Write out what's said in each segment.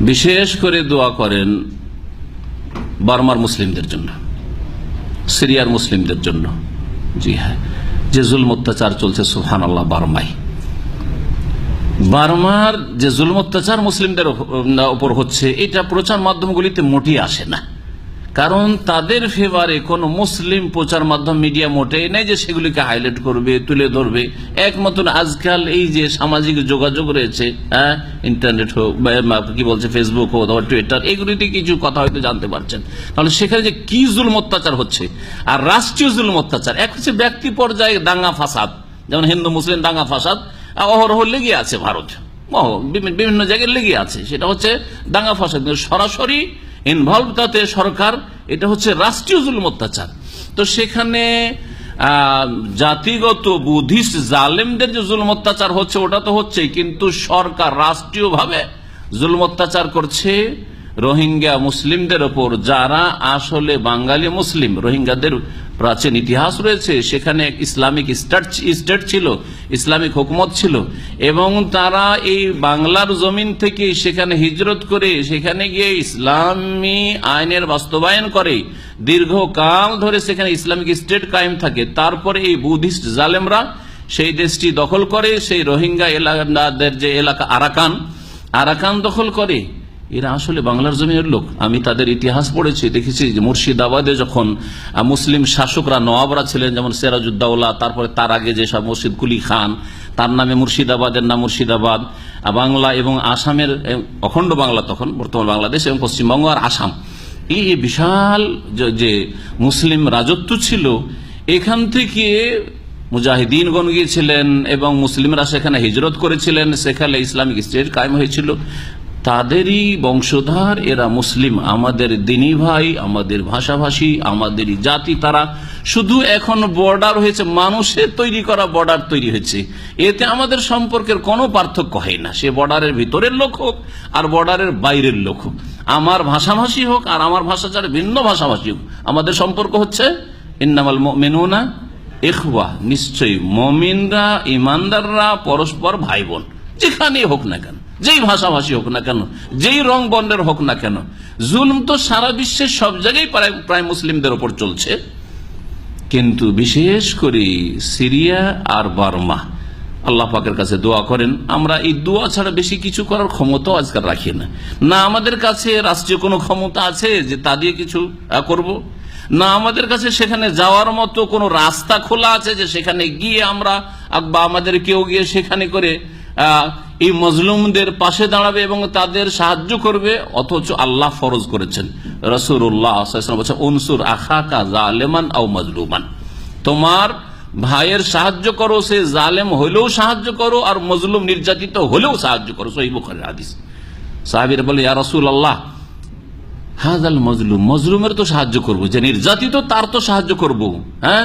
বিশেষ করে দোয়া করেন বার্মার মুসলিমদের জন্য, সিরিয়ার মুসলিমদের জন্য। জি হ্যাঁ যে জুল অত্যাচার চলছে সুহান আল্লাহ বার্মাই বার্মার যে জুল অত্যাচার মুসলিমদের উপর হচ্ছে, এটা প্রচার মাধ্যমগুলিতে মোটেই আসে না। কারণ তাদের ফেভারে কোন মুসলিম প্রচার মাধ্যম মিডিয়া মোটেই নেই যে সেগুলিকে হাইলাইট করবে, তুলে ধরবে। একমাত্র আজকাল এই যে সামাজিক যোগাযোগ রয়েছে হ্যাঁ ইন্টারনেট হোক কি বলছে ফেসবুক হোক অথবা টুইটার এগুলিতে কিছু কথা হয়তো জানতে পারছেন। তাহলে সেখানে যে কি জুলম অত্যাচার হচ্ছে আর রাষ্ট্রীয় জুলম অত্যাচার, এক হচ্ছে ব্যক্তি পর্যায়ে দাঙ্গা ফাসাদ, যেমন হিন্দু, মুসলিম দাঙ্গা ফাসাদ অহরহ লেগে আছে ভারত। বিভিন্ন জায়গায় লেগে আছে। সেটা হচ্ছে দাঙ্গা ফাসাদ সরাসরি ইনভলভ তাতে সরকার, এটা হচ্ছে রাষ্ট্রীয় জুলুম অত্যাচার। তো সেখানে জাতিগত বুদ্ধিস্ট জালেমদের যে জুলুম অত্যাচার হচ্ছে, ওটা তো হচ্ছে কিন্তু সরকার রাষ্ট্রীয়ভাবে জুলুম অত্যাচার করছে রোহিঙ্গা মুসলিমদের ওপর যারা আসলে বাঙালি মুসলিম, রোহিঙ্গাদের প্রাচীন ইতিহাস রয়েছে, সেখানে ইসলামিক স্টেট ছিল, ইসলামিক হুকুমত ছিল, এবং তারা এই বাংলার জমিন থেকে সেখানে হিজরত করে সেখানে গিয়ে ইসলামী আইনের বাস্তবায়ন করে। দীর্ঘকাল ধরে সেখানে ইসলামিক স্টেট কায়েম থাকে। তারপরে এই বুদ্ধিস্ট জালেমরা সেই দেশটি দখল করে, সেই রোহিঙ্গা এলাকাদের যে এলাকা আরাকান আরাকান দখল করে। এরা আসলে বাংলার জমিনের লোক। আমি তাদের ইতিহাস পড়েছি, দেখেছি যে মুর্শিদাবাদে যখন মুসলিম শাসকরা নওয়াবরা ছিলেন, যেমন সেরাজুদ্দৌলা তারপরে তার আগে যেসব মসজিদ কুলি খান, তার নামে মুর্শিদাবাদের নাম মুর্শিদাবাদ বাংলা এবং আসামের অখণ্ড বাংলা তখন, বর্তমান বাংলাদেশ এবং পশ্চিমবঙ্গ আর আসাম। এই বিশাল যে মুসলিম রাজত্ব ছিল, এখান থেকে মুজাহিদিনগণ গিয়েছিলেন এবং মুসলিমরা সেখানে হিজরত করেছিলেন, সেখানে ইসলামিক স্টেট কায়েম হয়েছিল। তাদেরই বংশধার, এরা মুসলিম। আমাদের দিনী ভাই, আমাদের ভাষাভাষী, আমাদেরই জাতি তারা। শুধু এখন বর্ডার হয়েছে, মানুষের তৈরি করা বর্ডার তৈরি হয়েছে। এতে আমাদের সম্পর্কের কোনো পার্থক্য হয় না। সে বর্ডারের ভিতরের লোক হোক, আর বর্ডারের বাইরের লোক হোক। আমার ভাষাভাষী হোক, আর আমার ভাষা ছাড়া ভিন্ন ভাষাভাষী হোক। আমাদের সম্পর্ক হচ্ছে, ইন্নামাল মেনুনা এখবা নিশ্চয়ই মমিনরা, ইমানদাররা পরস্পর ভাই বোন যেখানেই হোক না কেন। যেই ভাষাভাষী হোক না কেন, যেই রং বর্ণের হোক না কেন, জুলম তো সারা বিশ্বের সব জায়গায় প্রায় মুসলিমদের ওপর চলছে। কিন্তু বিশেষ করে সিরিয়া আর বার্মা, আল্লাহ পাকের কাছে দোয়া করেন, আমরা এই দোয়া ছাড়া বেশি কিছু করার ক্ষমতাও আজকাল রাখি না। না আমাদের কাছে রাষ্ট্রীয় কোনো ক্ষমতা আছে যে তা দিয়ে কিছু করব? না আমাদের কাছে সেখানে যাওয়ার মতো কোনো রাস্তা খোলা আছে যে সেখানে গিয়ে আমরা বা আমাদের কেউ গিয়ে সেখানে করে এই মজলুমদের পাশে দাঁড়াবে এবং তাদের সাহায্য করবে, অথচ আল্লাহ ফরজ করেছেন। রসুল্লাহ বলছে উনসুর আখাকা জালেমান মজলুমান। তোমার ভাইয়ের সাহায্য করো, সে জালেম হলেও সাহায্য করো, আর মজলুম নির্যাতিত হলেও সাহায্য করো। সহিব হাদিস। সাহাবির বলে ইয়া রসুল আল্লাহ হাজাল মজলুম, মজলুমের তো সাহায্য করব, যে নির্যাতিত তার তো সাহায্য করব হ্যাঁ?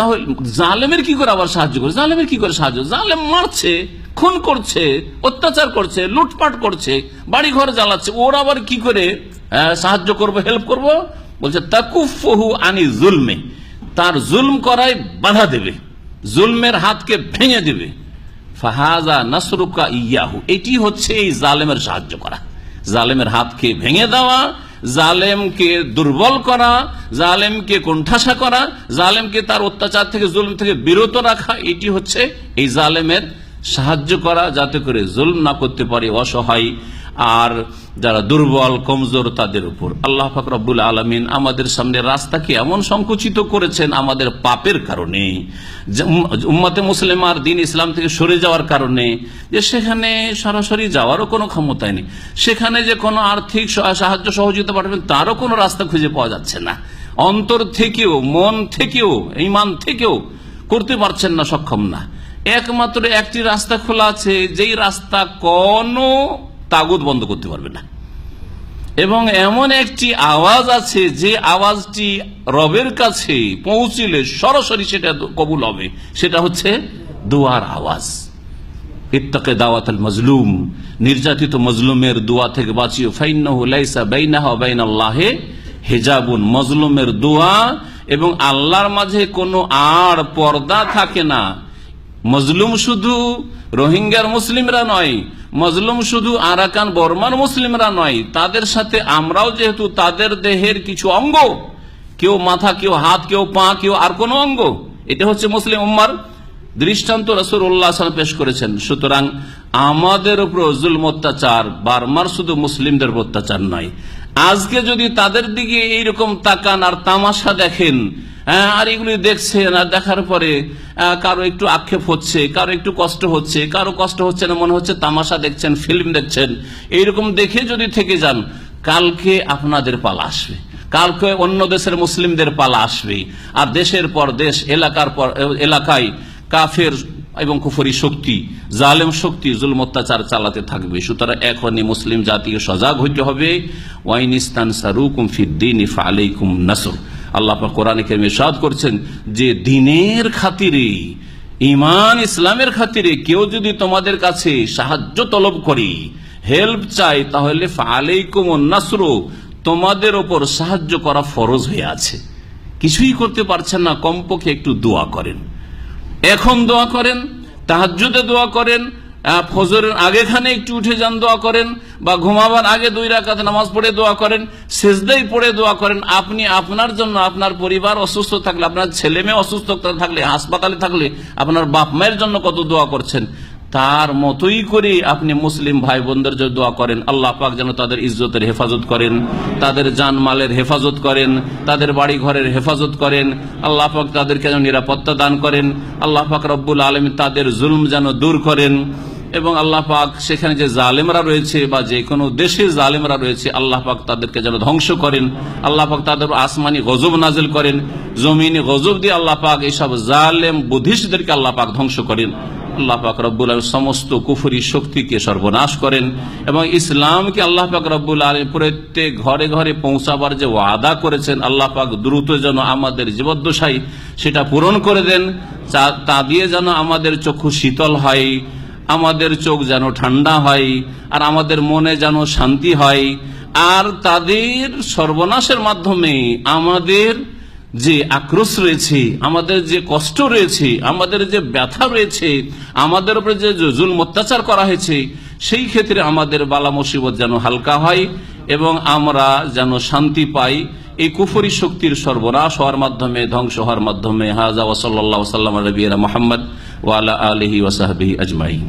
তাহলে জালেমের কি করে আবার সাহায্য করে? জালেমের কি করে সাহায্য? জালেম মারছে, খুন করছে, অত্যাচার করছে, লুটপাট করছে বাড়ি ঘর জ্বালাচ্ছে। ওর আবার কি করে সাহায্য করব হেল্প করব? বলছে তাকুফহু আনি জুলমে। তার জুলম করায় বাধা দেবে। জুলমের হাতকে ভেঙে দেবে। ফাহাজা নাসরুকা ইয়াহু। এটি হচ্ছে এই জালেমের সাহায্য করা। জালেমের হাতকে ভেঙে দেওয়া জালেমকে দুর্বল করা, জালেমকে কণ্ঠাসা করা, জালেমকে তার অত্যাচার থেকে, জুলম থেকে বিরত রাখা, এটি হচ্ছে এই জালেমের সাহায্য করা, যাতে করে জুলুম না করতে পারে অসহায়। আর যারা দুর্বল, কমজোর, তাদের উপর। আল্লাহ ফাকরাবুল আলমিন আমাদের সামনে রাস্তাকে এমন সংকুচিত করেছেন আমাদের পাপের কারণে উম্মাতে মুসলিম আর দিন ইসলাম থেকে সরে যাওয়ার কারণে, যে সেখানে সরাসরি যাওয়ারও কোনো ক্ষমতায় নেই। সেখানে যে কোনো আর্থিক সাহায্য সহযোগিতা পাঠাবেন, তারও কোনো রাস্তা খুঁজে পাওয়া যাচ্ছে না। অন্তর থেকেও, মন থেকেও, ইমান থেকেও করতে পারছেন না, সক্ষম না। একমাত্র একটি রাস্তা খোলা আছে, যেই রাস্তা কোনো তাগুদ বন্ধ করতে পারবে না। এবং এমন একটি আওয়াজ আছে যে আওয়াজটি রবের কাছে পৌঁছিলে সরাসরি সেটা কবুল হবে। সেটা হচ্ছে দোয়ার আওয়াজ। ইত্তাকে দাওয়াত মজলুম, নির্যাতিত মজলুমের দোয়া থেকে বাঁচিও। ফাইনাহা বাইনাল্লাহে হেজাবুন, মজলুমের দোয়া এবং আল্লাহর মাঝে কোনো আর পর্দা থাকে না। মজলুম শুধু রোহিঙ্গার মুসলিমরা নয় মজলুম শুধু আরাকান বর্মার মুসলিমরা নয়, তাদের সাথে আমরাও যেহেতু তাদের দেহের কিছু অঙ্গ, কেউ মাথা, কেউ হাত, কেউ পা, কেউ আর কোনো অঙ্গ, এটা হচ্ছে মুসলিম উম্মার দৃষ্টান্ত রসুল উল্লাহ পেশ করেছেন। সুতরাং আমাদের উপর জুলম অত্যাচার, বারমার শুধু মুসলিমদের অত্যাচার নয়। আজকে যদি তাদের দিকে এইরকম তাকান আর তামাশা দেখেন হ্যাঁ, আর এগুলি দেখছেন আর দেখার পরে কারও একটু আক্ষেপ হচ্ছে কারও একটু কষ্ট হচ্ছে কারও কষ্ট হচ্ছে না মনে হচ্ছে তামাশা দেখছেন ফিল্ম দেখছেন। এইরকম দেখে যদি থেকে যান কালকে আপনাদের পালা আসবে। কালকে অন্য দেশের মুসলিমদের পালা আসবে। আর দেশের পর দেশ এলাকার পর এলাকায় কাফের এবং কুফরি শক্তি জালেম শক্তি জুল অত্যাচার চালাতে থাকবে। সুতরাং এখনই মুসলিম জাতিকে সজাগ হইতে হবে। ওয়াইনিস্তান সারুকুম ফিদ্দিন ইফা আলাইকুম নাসর। আল্লাহ কোরআনে কারিমে ইরশাদ করছেন যে দিনের খাতিরে ইমান ইসলামের খাতিরে কেউ যদি তোমাদের কাছে সাহায্য তলব করে, হেল্প চাই তাহলে ফালাইকুম নাসর, তোমাদের ওপর সাহায্য করা ফরজ হয়ে আছে। কিছুই করতে পারছেন না, কমপক্ষে একটু দোয়া করেন। এখন দোয়া করেন, তাহাজ্জুদে দোয়া করেন ফজরের আগেখানে একটু উঠে যান, দোয়া করেন, বা ঘুমাবার আগে দুই রাকাত নামাজ পড়ে দোয়া করেন, সেজদাই পড়ে দোয়া করেন, আপনি আপনার জন্য আপনার পরিবার অসুস্থ থাকলে, আপনার ছেলে মেয়ে অসুস্থ থাকলে, হাসপাতালে থাকলে, আপনার বাপ মায়ের জন্য কত দোয়া করছেন? তার মতোই করে আপনি মুসলিম ভাই বোনদের জন্য দোয়া করেন। আল্লাহ পাক যেন তাদের ইজ্জতের হেফাজত করেন, তাদের জানমালের হেফাজত করেন, তাদের বাড়ি ঘরের হেফাজত করেন। আল্লাহ পাক তাদেরকে যেন নিরাপত্তা দান করেন। আল্লাহ পাক রব্বুল আলম তাদের জুলম যেন দূর করেন। এবং আল্লাহ পাক সেখানে যে জালেমরা রয়েছে বা যে কোনো দেশে জালেমরা রয়েছে, আল্লাহ পাক তাদেরকে যেন ধ্বংস করেন। আল্লাহ পাক তাদের আসমানি গজব নাজিল করেন। জমিনি গজব দিয়ে আল্লাহ পাক এইসব জালেম বুদ্ধিষ্টদেরকে আল্লাহ পাক ধ্বংস করেন। আল্লাহ পাক রব্বুল আলম সমস্ত কুফুরি শক্তিকে সর্বনাশ করেন এবং ইসলামকে আল্লাহ পাক রব্বুল আলম প্রত্যেক ঘরে ঘরে পৌঁছাবার যে ওয়াদা করেছেন, আল্লাহ পাক দ্রুত যেন আমাদের জীবদ্দশাই সেটা পূরণ করে দেন। তা দিয়ে যেন আমাদের চক্ষু শীতল হয়। আমাদের চোখ যেন ঠান্ডা হয় আর আমাদের মনে যেন শান্তি হয়। আর তাদের সর্বনাশের মাধ্যমে আমাদের যে আক্রোশ রয়েছে, আমাদের যে কষ্ট রয়েছে, আমাদের যে ব্যথা রয়েছে, আমাদের উপরে যে জুল অত্যাচার করা হয়েছে, সেই ক্ষেত্রে আমাদের বালা মুসিবত যেন হালকা হয় এবং আমরা যেন শান্তি পাই। এই কুফরি শক্তির সর্বনাশ হওয়ার মাধ্যমে, ধ্বংস হওয়ার মাধ্যমে, হাজা ওসল্লা সাল্লাম রবিরা মোহাম্মদ ওয়ালা আলহি ওসাহাবি আজমাই